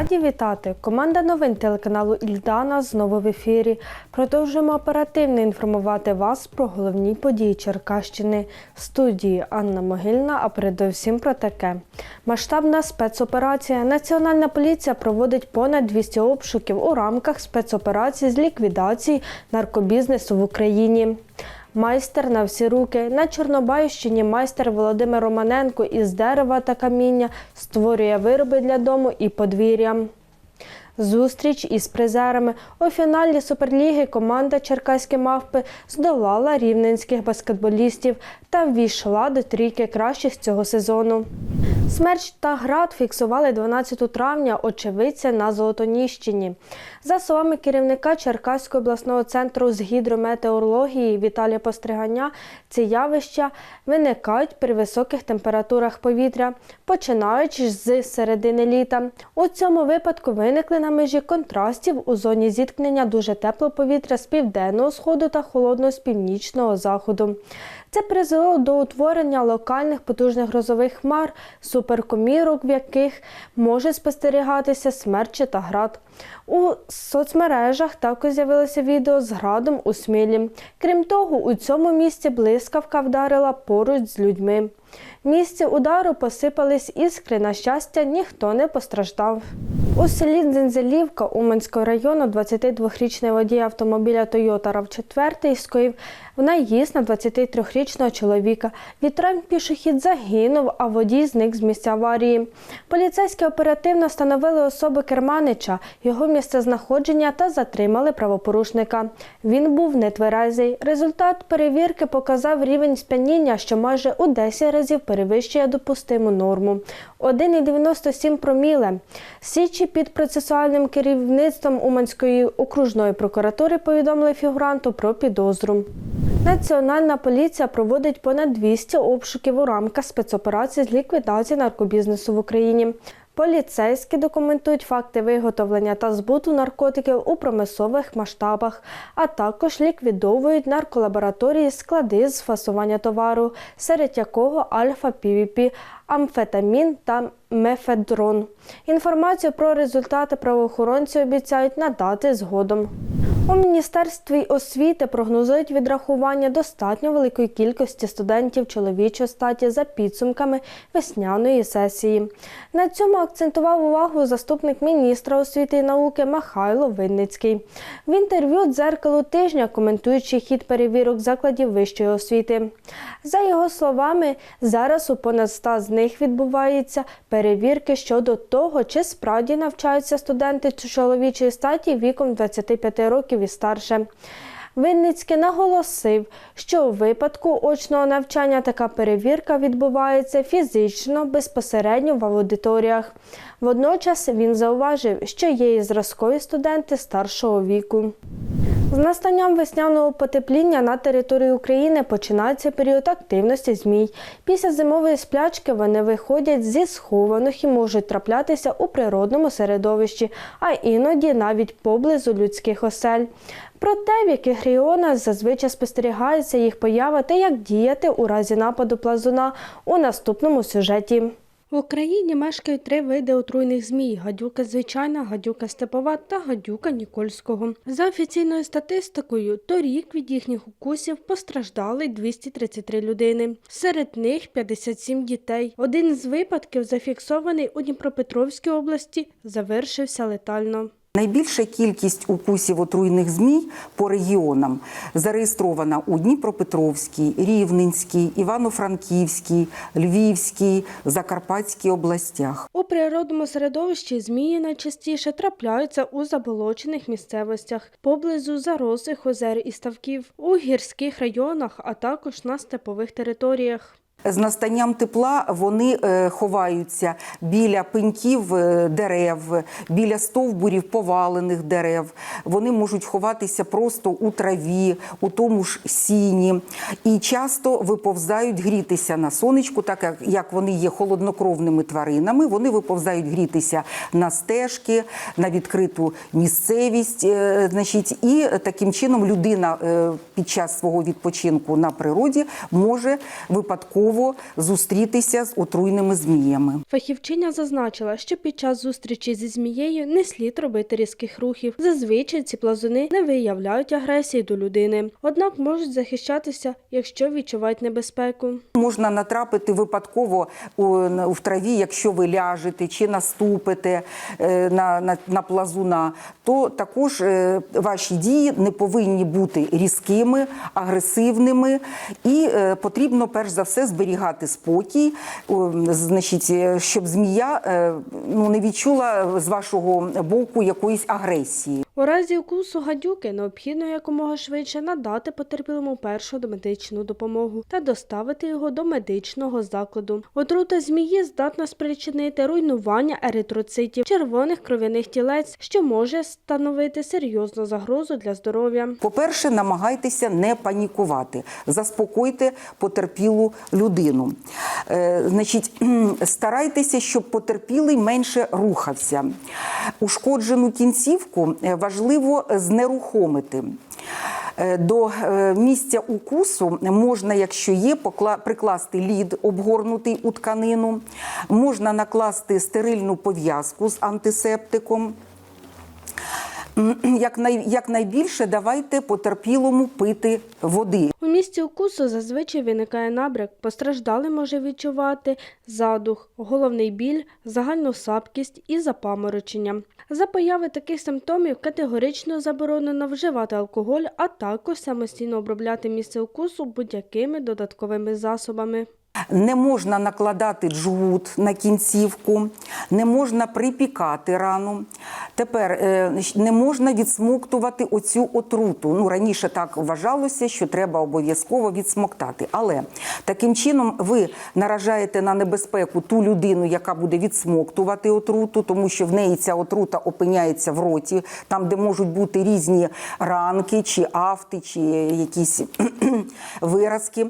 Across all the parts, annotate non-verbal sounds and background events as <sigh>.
Раді вітати! Команда новин телеканалу Ільдана знову в ефірі. Продовжуємо оперативно інформувати вас про головні події Черкащини. В студії Анна Могильна, а передовсім про таке. Масштабна спецоперація. Національна поліція проводить понад 200 обшуків у рамках спецоперації з ліквідації наркобізнесу в Україні. Майстер на всі руки на Чорнобайщині майстер Володимир Романенко із дерева та каміння створює вироби для дому і подвір'я. Зустріч із призерами у фіналі Суперліги команда Черкаські мавпи здолала рівненських баскетболістів та ввійшла до трійки кращих цього сезону. Смерч та град фіксували 12 травня очевидця на Золотоніщині. За словами керівника Черкаського обласного центру з гідрометеорології Віталія Постриганя, ці явища виникають при високих температурах повітря, починаючи з середини літа. У цьому випадку виникли на межі контрастів у зоні зіткнення дуже теплого повітря з південного сходу та холодного з північного заходу. Це призвело до утворення локальних потужних грозових хмар, суперкомірок, в яких може спостерігатися смерчі та град. У соцмережах також з'явилося відео з градом у Смілі. Крім того, у цьому місці блискавка вдарила поруч з людьми. В місці удару посипались іскри. На щастя, ніхто не постраждав. У селі Дзензелівка Уманського району 22-річний водій автомобіля Toyota RAV4 скоїв в наїзд на 23-річного чоловіка. Від травм пішохід загинув, а водій зник з місця аварії. Поліцейські оперативно встановили особи керманича, його місце знаходження та затримали правопорушника. Він був нетверезий. Результат перевірки показав рівень сп'яніння, що майже у 10 разів перевищує допустиму норму. 1,97 проміле. Січі під процесуальним керівництвом Уманської окружної прокуратури повідомили фігуранту про підозру. Національна поліція проводить понад 200 обшуків у рамках спецоперації з ліквідації наркобізнесу в Україні. Поліцейські документують факти виготовлення та збуту наркотиків у промислових масштабах, а також ліквідовують нарколабораторії склади з фасування товару, серед якого альфа-півіпі, амфетамін та мефедрон. Інформацію про результати правоохоронці обіцяють надати згодом. У Міністерстві освіти прогнозують відрахування достатньо великої кількості студентів чоловічої статі за підсумками весняної сесії. На цьому акцентував увагу заступник міністра освіти і науки Михайло Винницький. В інтерв'ю дзеркалу тижня, коментуючи хід перевірок закладів вищої освіти. За його словами, зараз у понад 100 з них відбуваються перевірки щодо того, чи справді навчаються студенти чоловічої статі віком 25 років і старше. Винницький наголосив, що у випадку очного навчання така перевірка відбувається фізично безпосередньо в аудиторіях. Водночас він зауважив, що є і зразкові студенти старшого віку. З настанням весняного потепління на території України починається період активності змій. Після зимової сплячки вони виходять зі схованих і можуть траплятися у природному середовищі, а іноді навіть поблизу людських осель. Про те, в яких регіонах зазвичай спостерігається їх поява та як діяти у разі нападу плазуна у наступному сюжеті. В Україні мешкають три види отруйних змій: гадюка звичайна, гадюка степова та гадюка Нікольського. За офіційною статистикою, торік від їхніх укусів постраждали 233 людини. Серед них 57 дітей. Один з випадків, зафіксований у Дніпропетровській області, завершився летально. Найбільша кількість укусів отруйних змій по регіонам зареєстрована у Дніпропетровській, Рівненській, Івано-Франківській, Львівській, Закарпатській областях. У природному середовищі змії найчастіше трапляються у заболочених місцевостях, поблизу зарослих озер і ставків, у гірських районах, а також на степових територіях. З настанням тепла вони е, ховаються біля пеньків е, дерев, біля стовбурів повалених дерев. Вони можуть ховатися просто у траві, у тому ж сіні. І часто виповзають грітися на сонечку, так як, вони є холоднокровними тваринами. Вони виповзають грітися на стежки, на відкриту місцевість. е, Значить, і таким чином людина під час свого відпочинку на природі може випадково випадково зустрітися з отруйними зміями. Фахівчиня зазначила, що під час зустрічі зі змією не слід робити різких рухів. Зазвичай ці плазуни не виявляють агресії до людини, однак можуть захищатися, якщо відчувають небезпеку. Можна натрапити випадково в траві, якщо ви ляжете чи наступите е, на, на, на плазуна, то також е, ваші дії не повинні бути різкими, агресивними, і е, потрібно перш за все зберігати спокій, значить, е, щоб змія е, ну, не відчула з вашого боку якоїсь агресії. У разі укусу гадюки необхідно якомога швидше надати потерпілому першу домедичну допомогу та доставити його до медичного закладу. Отрута змії здатна спричинити руйнування еритроцитів, червоних кров'яних тілець, що може становити серйозну загрозу для здоров'я. По-перше, намагайтеся не панікувати, заспокойте потерпілу людину. Е, значить, старайтеся, щоб потерпілий менше рухався. Ушкоджену кінцівку е, важливо знерухомити. Е, До е, місця укусу можна, якщо є, прикласти лід, обгорнутий у тканину, можна накласти стерильну пов'язку з антисептиком. Як найбільше давайте потерпілому пити води. Місці укусу зазвичай виникає набряк. Постраждалий може відчувати задух, головний біль, загальну слабкість і запаморочення. За появи таких симптомів категорично заборонено вживати алкоголь, а також самостійно обробляти місце укусу будь-якими додатковими засобами. Не можна накладати джгут на кінцівку, не можна припікати рану. Тепер е, не можна відсмоктувати оцю отруту. Ну раніше так вважалося, що треба обов'язково відсмоктати. Але таким чином ви наражаєте на небезпеку ту людину, яка буде відсмоктувати отруту, тому що в неї ця отрута опиняється в роті, там, де можуть бути різні ранки, чи афти, чи якісь <clears throat> виразки.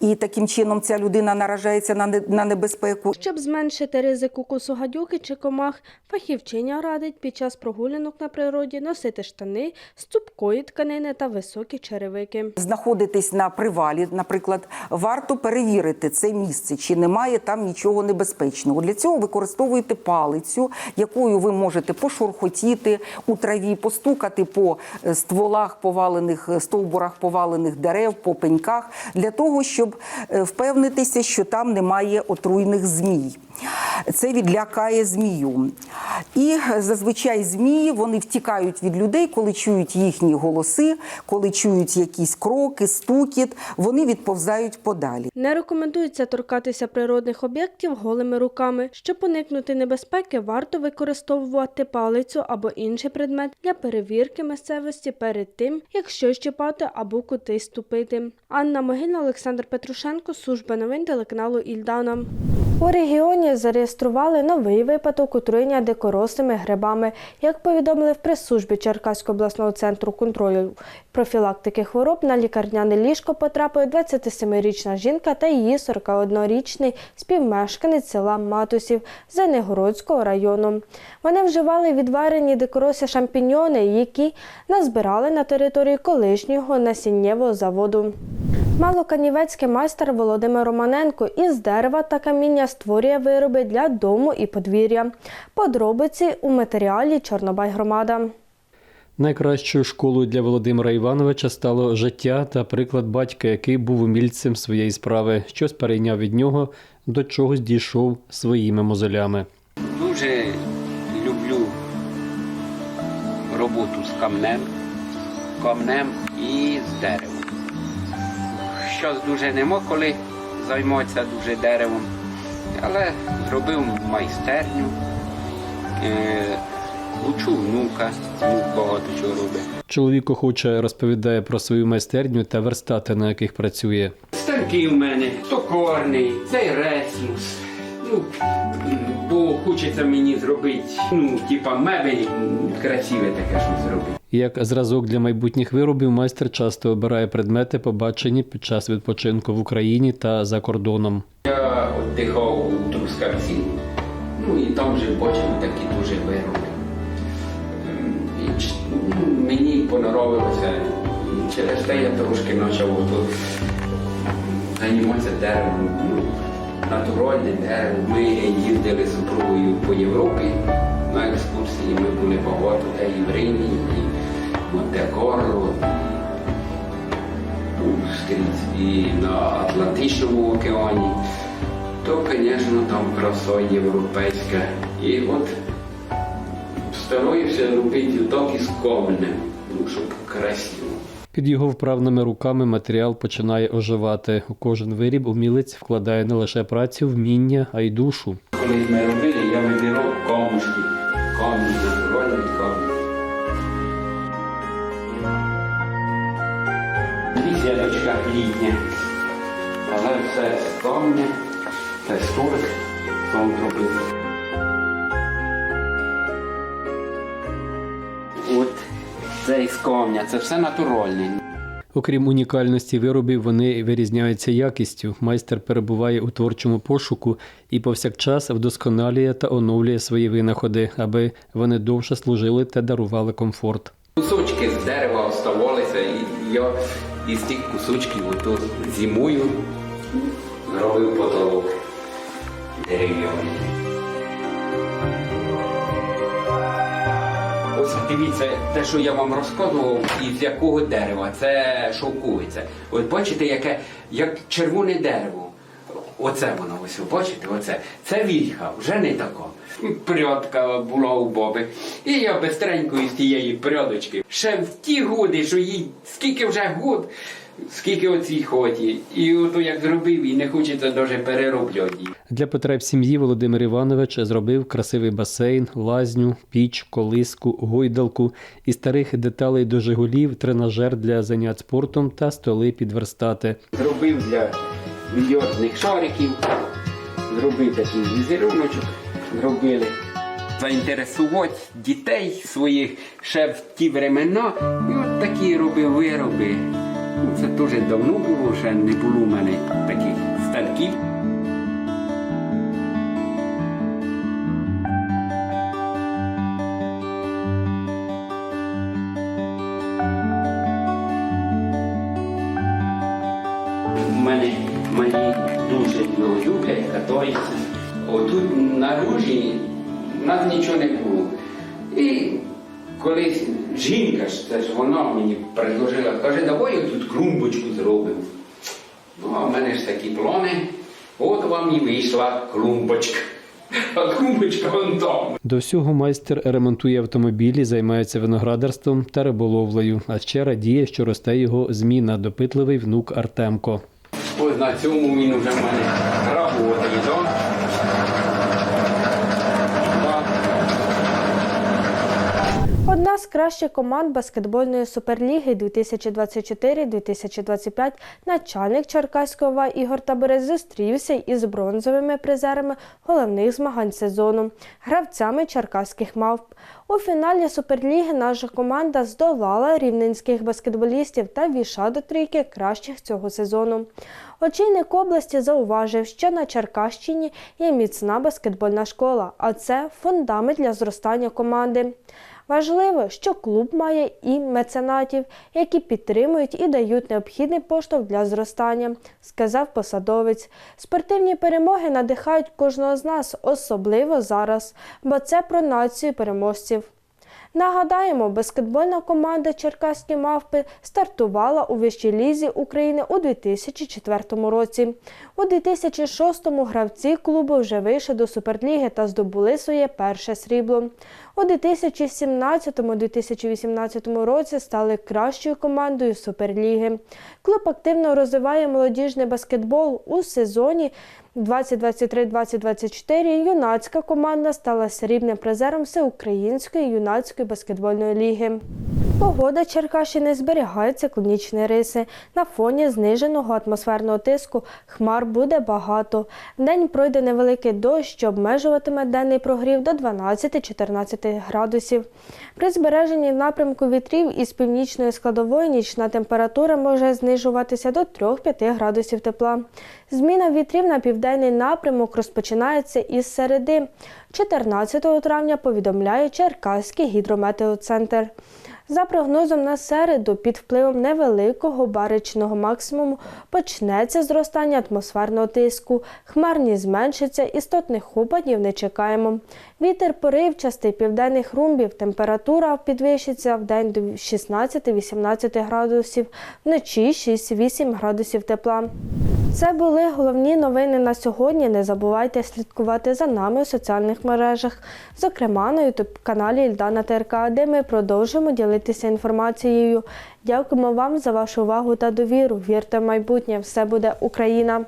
І таким чином ця людина наражається на небезпеку. Щоб зменшити ризик укусу гадюки чи комах, фахівчиня радить під час прогулянок на природі носити штани з цупкої тканини та високі черевики. знаходитесь на привалі, наприклад, варто перевірити це місце, чи немає там нічого небезпечного. Для цього використовуєте палицю, якою ви можете пошурхотіти у траві, постукати по е, стволах повалених е, стовбурах повалених дерев, по пеньках, для того, щоб е, впевнитися, що там немає отруйних змій. Це відлякає змію. І зазвичай змії вони втікають від людей, коли чують їхні голоси, коли чують якісь кроки, стукіт, вони відповзають подалі. Не рекомендується торкатися природних об'єктів голими руками. Щоб уникнути небезпеки, варто використовувати палицю або інший предмет для перевірки місцевості перед тим, як щось чіпати або кудись ступити. Анна Могильна, Олександр Петрушенко, служба новин телеканалу Ільдана. У регіоні зареєстрували новий випадок отруєння дикорослими грибами. Як повідомили в прес-службі Черкаського обласного центру контролю профілактики хвороб, на лікарняне ліжко потрапили 27-річна жінка та її 41-річний співмешканець села Матусів Зенегородського району. Вони вживали відварені дикорослі шампіньйони, які назбирали на території колишнього насіннєвого заводу. Малоканівецький майстер Володимир Романенко із дерева та каміння створює вироби для дому і подвір'я. Подробиці у матеріалі Чорнобай громада. Найкращою школою для Володимира Івановича стало життя та приклад батька, який був умільцем своєї справи, щось перейняв від нього, до чогось дійшов своїми мозолями. Дуже люблю роботу з камнем, камнем і з деревом. Щось дуже нема коли займатися дуже деревом, але зробив майстерню, учу внука, внук багато чого робить. Чоловік охоче розповідає про свою майстерню та верстати, на яких працює. Станки в мене, токорний, цей ресмус. Ну, бо хочеться мені зробити, ну, типа мебель, красиве таке щось зробити. Як зразок для майбутніх виробів, майстер часто обирає предмети, побачені під час відпочинку в Україні та за кордоном. Я віддихав у Трускавці, ну і там вже бачив такі дуже вироби. Ем, ну, мені понравилося. Через те я трошки почав ото займатися деревом. Ну, натуральне дерево. Ми їздили з супругою по Європі на екскурсії. Ми були багато де і в Римі, і в Монте-Корло, ну, і на Атлантичному океані. То, звісно, там краса європейська. І от стараюся робити так із каменем, ну, щоб красиво. Під його вправними руками матеріал починає оживати. У кожен виріб умілець вкладає не лише працю, вміння, а й душу. Коли ми робили, я вибирав камушки. Камінь, натуральний камінь. Літня. Але все з камня, це столик, сам зробив. От це із камня, це все натуральне. Окрім унікальності виробів, вони вирізняються якістю. Майстер перебуває у творчому пошуку і повсякчас вдосконалює та оновлює свої винаходи, аби вони довше служили та дарували комфорт. Кусочки з дерева оставалися, і я із тих кусочків ото зимою зробив потолок дерев'яний. Ось дивіться, те, що я вам розказував, із якого дерева, це шовковиця. От бачите, яке як червоне дерево. Оце воно ось, бачите, оце. Це вільха, вже не така. Прядка була у баби. І я бистренько із тієї прядочки. Ще в ті годи, що їй скільки вже год, скільки оцій ході. І ото як зробив, і не хочеться навіть переробляти її. Для потреб сім'ї Володимир Іванович зробив красивий басейн, лазню, піч, колиску, гойдалку і старих деталей до Жигулів, тренажер для занять спортом та столи під верстати. Зробив для мільйонних шариків, зробив такий візеруночок, зробили. Заінтересувати дітей своїх ще в ті времена. І от такі робив вироби. Це дуже давно було, ще не було в мене таких станків. У мене малі дуже люблять, катаються. Отут на нас нічого не каже, давай я тут клумбочку зробимо. Ну, а в мене ж такі плани. От вам і вийшла клумбочка. <laughs> А клумбочка вон там. До всього майстер ремонтує автомобілі, займається виноградарством та риболовлею, а ще радіє, що росте його зміна, допитливий внук Артемко. Ось на цьому він вже в мене работає, кращих команд баскетбольної суперліги 2024-2025 начальник Черкаського Ігор Таборець зустрівся із бронзовими призерами головних змагань сезону гравцями черкаських мавп. У фіналі суперліги наша команда здолала рівненських баскетболістів та війшла до трійки кращих цього сезону. Очільник області зауважив, що на Черкащині є міцна баскетбольна школа, а це фундамент для зростання команди. Важливо, що клуб має і меценатів, які підтримують і дають необхідний поштовх для зростання, сказав посадовець. Спортивні перемоги надихають кожного з нас, особливо зараз, бо це про націю переможців. Нагадаємо, баскетбольна команда Черкаські мавпи стартувала у вищій лізі України у 2004 році. У 2006-му гравці клубу вже вийшли до суперліги та здобули своє перше срібло. У 2017-2018 році стали кращою командою суперліги. Клуб активно розвиває молодіжний баскетбол у сезоні 2023-2024 юнацька команда стала срібним призером Всеукраїнської юнацької баскетбольної ліги. Погода Черкащини зберігає циклонічні риси. На фоні зниженого атмосферного тиску хмар буде багато. Вдень пройде невеликий дощ, що обмежуватиме денний прогрів до 12-14 градусів. При збереженні напрямку вітрів із північної складової нічна температура може знижуватися до 3-5 градусів тепла. Зміна вітрів на південний напрямок розпочинається із середи. 14 травня повідомляє Черкаський гідрометеоцентр. За прогнозом на середу, під впливом невеликого баричного максимуму почнеться зростання атмосферного тиску. Хмарність зменшиться, істотних опадів не чекаємо. Вітер поривчастий південних румбів, температура підвищиться в день до 16-18 градусів, вночі 6-8 градусів тепла. Це були головні новини на сьогодні. Не забувайте слідкувати за нами у соціальних мережах, зокрема на ютуб-каналі Ільдана ТРК, де ми продовжимо ділитися інформацією. Дякуємо вам за вашу увагу та довіру. Вірте в майбутнє, все буде Україна!